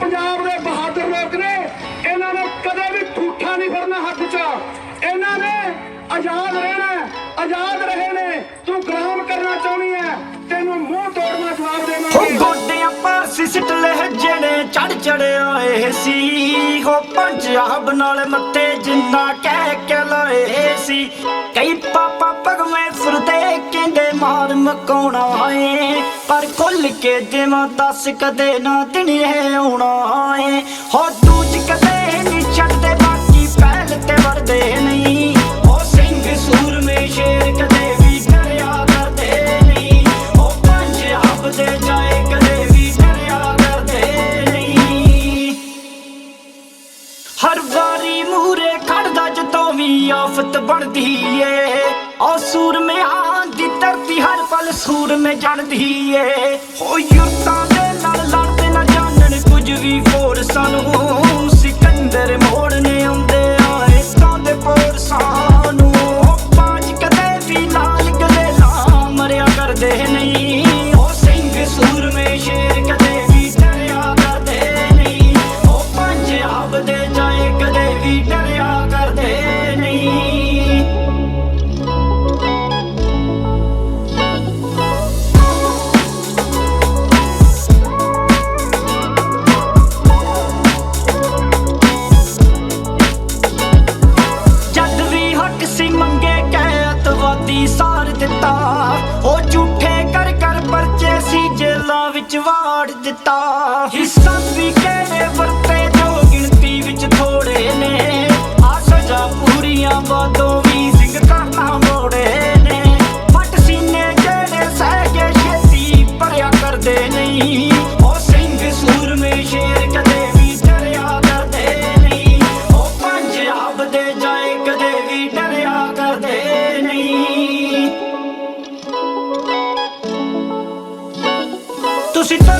ਪੰਜਾਬ ਦੇ ਬਹਾਦਰ ਲੋਕ ਨੇ, ਇਹਨਾਂ ਨੇ ਕਦੇ ਵੀ ਝੂਠਾ ਨਹੀਂ ਫਿਰਨਾ ਹੱਥ 'ਚ। ਇਹਨਾਂ ਨੇ ਆਜ਼ਾਦ ਰਹਿਣਾ ਆਜ਼ਾਦ ਰਹੇ ਨੇ। ਤੂੰ ਗੁਲਾਮ ਕਰਨਾ ਚਾਹੁੰਦੀ ਹੈ, ਤੈਨੂੰ ਮੂੰਹ ਤੋੜਨਾ ਜਵਾਬ ਹੋ ਦੇਵਾਂਗੇ ਗੋਡਿਆਂ ਪਰ ਸਿਸਟ ਲਹਿਜੇ ਨੇ ਚੜ ਚੜੇ ਇਹ ਸੀ। ਹੋ ਪੰਜਾਬ ਨਾਲ ਮੱਥੇ ਜਿੰਨਾ ਕਹਿ ਕੇ ਲਾਏ ਸੀ। ਕਈ ਮਕਾਉਣਾ ਏ ਪਰ ਖੁੱਲ ਕੇ ਜਿਵੇਂ ਦੱਸ ਕਦੇ ਨਾ ਦਿਨੇ ਆਉਣਾ ਏ ਹੋ ਦੂਜ ਕਦੇ ਨਹੀਂ ਛੱਡਦੇ, ਬਾਕੀ ਪਹਿਲ ਤੇ ਵਰਦੇ ਨਹੀਂ। ਹੋ ਸਿੰਘ ਸੂਰਮੇ ਸ਼ੇਰ ਕਦੇ ਵੀ ਡਰਿਆ ਕਰਦੇ ਨਹੀਂ। ਉਹ ਪੰਜਾਬ ਦੇ ਜਾਏ ਕਦੇ ਵੀ ਡਰਿਆ ਕਰਦੇ ਨਹੀਂ। ਹਰ ਵਾਰੀ ਮੂਰੇ ਖੜਦਾ ਜਦੋਂ ਵੀ ਆਫਤ ਬਣਦੀ ਏ। ਉਹ ਸੂਰਮਿਆਂ ਦੀ ਧਰਤੀ ਹਰ ਪਲ ਜਾਣਦੀ ਏ ਹੋ ਯੁਰਤਾਂ ਦੇ ਨਾਲ ਲੜਦੇ ਨਾ ਜਾਣਨ ਕੁਝ ਵੀ ਫੋਰਸਾਂ ਨੂੰ ਸਿਕੰਦਰ ਮੋੜਨੇ ਆਉਂਦੇ ਆਏ। ਤਾਂ ਦੇ ਪੋਰਸਾਂ ਨੂੰ ਉਹ ਕਦੇ ਵੀ ਲਾਲ ਗਲੇ ਲਾ ਮਰਿਆ ਕਰਦੇ ਨਹੀਂ ਜੇਲਾਂ ਵਾੜ ਦਿੱਤਾ। ਹਿੱਸਾ ਨਹੀਂ ਤੁਸੀਂ ਤਾਂ ਤੋਂ